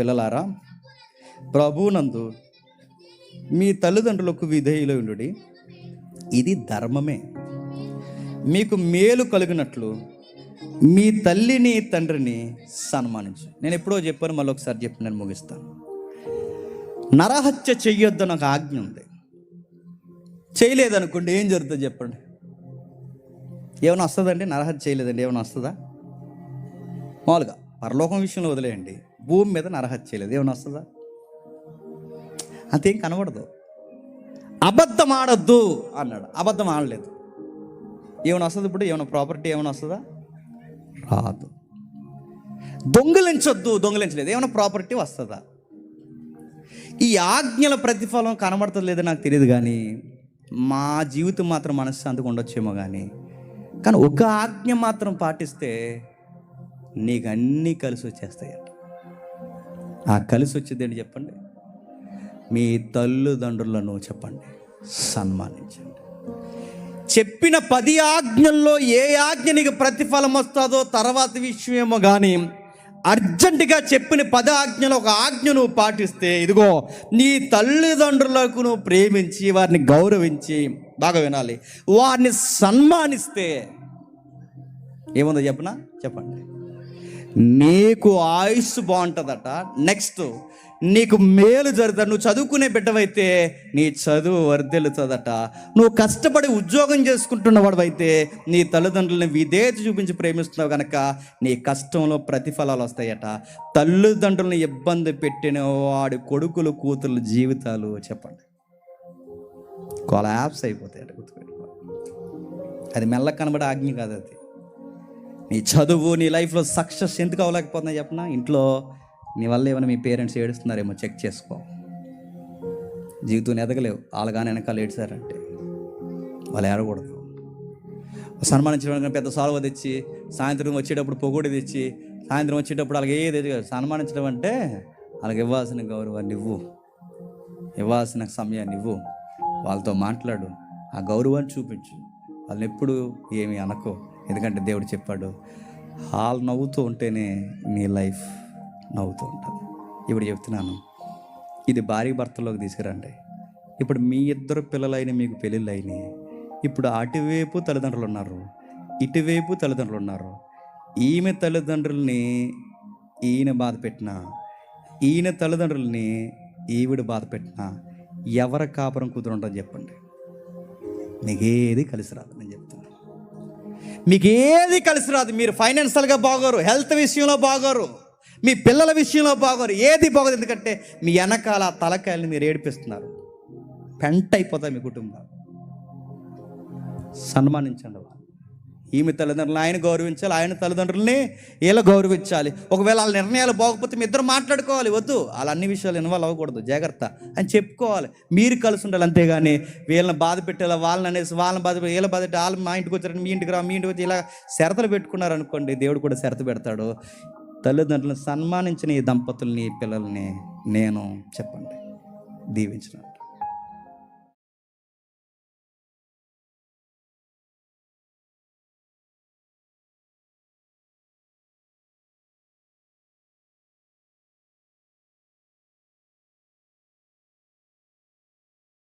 పిల్లలారా ప్రభునందు మీ తల్లిదండ్రులకు విధేయులు ఉండు ఇది ధర్మమే. మీకు మేలు కలిగినట్లు మీ తల్లిని తండ్రిని సన్మానించు. నేను ఎప్పుడో చెప్పాను మళ్ళీ ఒకసారి చెప్పి నేను ముగిస్తాను. నరహత్య చెయ్యొద్దు ఒక ఆజ్ఞ ఉంది. చేయలేదనుకోండి ఏం జరుగుతుంది చెప్పండి. ఏమైనా వస్తుందండి? నరహత్య చేయలేదండి. ఏమైనా వస్తుందా? మామూలుగా పరలోకం విషయంలో వదిలేయండి. భూమి మీద నరహత్య చేయలేదు. ఏమైనా వస్తుందా? అంతేం కనబడదు. అబద్ధం ఆడొద్దు అన్నాడు. అబద్ధం ఆడలేదు. ఏమైనా వస్తుంది ఇప్పుడు? ఏమైనా ప్రాపర్టీ ఏమైనా వస్తుందా? రాదు. దొంగిలించొద్దు దొంగిలించలేదు. ఏమైనా ప్రాపర్టీ వస్తుందా? ఈ ఆజ్ఞల ప్రతిఫలం కనబడుతుంది లేదో నాకు తెలియదు కానీ మా జీవితం మాత్రం మనశ్శాంతిగా ఉండొచ్చేమో కానీ కానీ ఒక ఆజ్ఞ మాత్రం పాటిస్తే నీకు అన్నీ కలిసి వచ్చేస్తాయి. ఆ కలిసి వచ్చేది చెప్పండి? మీ తల్లిదండ్రులను చెప్పండి. సన్మానించండి. చెప్పిన పది ఆజ్ఞల్లో ఏ ఆజ్ఞ నీకు ప్రతిఫలం వస్తుందో తర్వాత విషయమేమో కానీ అర్జెంటుగా చెప్పిన పద ఆజ్ఞలు ఒక ఆజ్ఞ నువ్వు పాటిస్తే ఇదిగో నీ తల్లిదండ్రులకు నువ్వు ప్రేమించి వారిని గౌరవించి బాగా వినాలి. వారిని సన్మానిస్తే ఏముందో చెప్పనా? చెప్పండి. నీకు ఆయుష్ బాగుంటుందట. నెక్స్ట్ నీకు మేలు జరుగుతుంది. నువ్వు చదువుకునే బిడ్డవైతే నీ చదువు వర్ధిల్లుతుందట. నువ్వు కష్టపడి ఉద్యోగం చేసుకుంటున్న వాడవైతే నీ తల్లిదండ్రులని విధేయత చూపించి ప్రేమిస్తున్నావు కనుక నీ కష్టంలో ప్రతిఫలాలు వస్తాయట. తల్లిదండ్రులను ఇబ్బంది పెట్టిన వాడి కొడుకులు కూతుర్ల జీవితాలు చెప్పండి. కొలాబ్స్ అయిపోతాయట అది మెల్ల కనబడే ఆజ్ఞ కాదు అది నీ చదువు నీ లైఫ్లో సక్సెస్ ఎందుకు అవ్వలేకపోతున్నాయి చెప్పనా? ఇంట్లో నీ వల్ల ఏమైనా మీ పేరెంట్స్ ఏడుస్తున్నారేమో చెక్ చేసుకో. జీవితం ఎదగలేవు. వాళ్ళగానే వెనకాల ఏడ్చారంటే వాళ్ళు ఏడకూడదు. సన్మానించడం పెద్ద సాల్వ తెచ్చి సాయంత్రం వచ్చేటప్పుడు పొగుడు తెచ్చి సాయంత్రం వచ్చేటప్పుడు వాళ్ళకి ఏ తెచ్చి సన్మానించడం అంటే వాళ్ళకి ఇవ్వాల్సిన గౌరవాన్ని ఇవ్వు ఇవ్వాల్సిన సమయాన్ని ఇవ్వు వాళ్ళతో మాట్లాడు. ఆ గౌరవాన్ని చూపించు. వాళ్ళని ఎప్పుడు ఏమి అనకో. ఎందుకంటే దేవుడు చెప్పాడు హాల్ నవ్వుతూ ఉంటేనే నీ లైఫ్ నవ్వుతూ ఉంటుంది. ఇప్పుడు చెప్తున్నాను ఇది భార్య భర్తలోకి తీసుకురండి. ఇప్పుడు మీ ఇద్దరు పిల్లలైన మీకు పెళ్ళిళ్ళు అయినాయి ఇప్పుడు అటువైపు తల్లిదండ్రులు ఉన్నారు ఇటువైపు తల్లిదండ్రులు ఉన్నారు. ఈమె తల్లిదండ్రుల్ని ఈయన బాధ పెట్టినా ఈయన తల్లిదండ్రుల్ని ఈవిడ బాధ పెట్టినా ఎవరి కాపురం కుదురుంటుందో చెప్పండి. నీకేది కలిసి రాదు. మీకు ఏది కలిసి రాదు. మీరు ఫైనాన్షియల్గా బాగోరు హెల్త్ విషయంలో బాగోరు మీ పిల్లల విషయంలో బాగోరు ఏది బాగోదు. ఎందుకంటే మీ వెనకాల తలకాయలు తలకాయల్ని మీరు ఏడిపిస్తున్నారు. పెంట అయిపోతాయి మీ కుటుంబం. సన్మానించండి వాళ్ళు ఈమె తల్లిదండ్రులు ఆయన గౌరవించాలి ఆయన తల్లిదండ్రులని ఇలా గౌరవించాలి. ఒకవేళ వాళ్ళ నిర్ణయాలు బాగోకపోతే మీ ఇద్దరు మాట్లాడుకోవాలి వద్దు. వాళ్ళ అన్ని విషయాలు ఇన్వాల్వ్ అవ్వకూడదు జాగ్రత్త. అని చెప్పుకోవాలి. మీరు కలిసి ఉండాలి అంతేగాని వీళ్ళని బాధ పెట్టేలా వాళ్ళని అనేసి వాళ్ళని బాధ వీళ్ళ బాధ పెట్టి వాళ్ళు మా ఇంటికి వచ్చారని మీ ఇంటికి రా మీ ఇంటికి వచ్చి ఇలా షరతులు పెట్టుకున్నారు అనుకోండి దేవుడు కూడా షరతు పెడతాడు. తల్లిదండ్రులను సన్మానించిన ఈ దంపతుల్ని పిల్లల్ని నేను చెప్పండి దీవించినట్టు.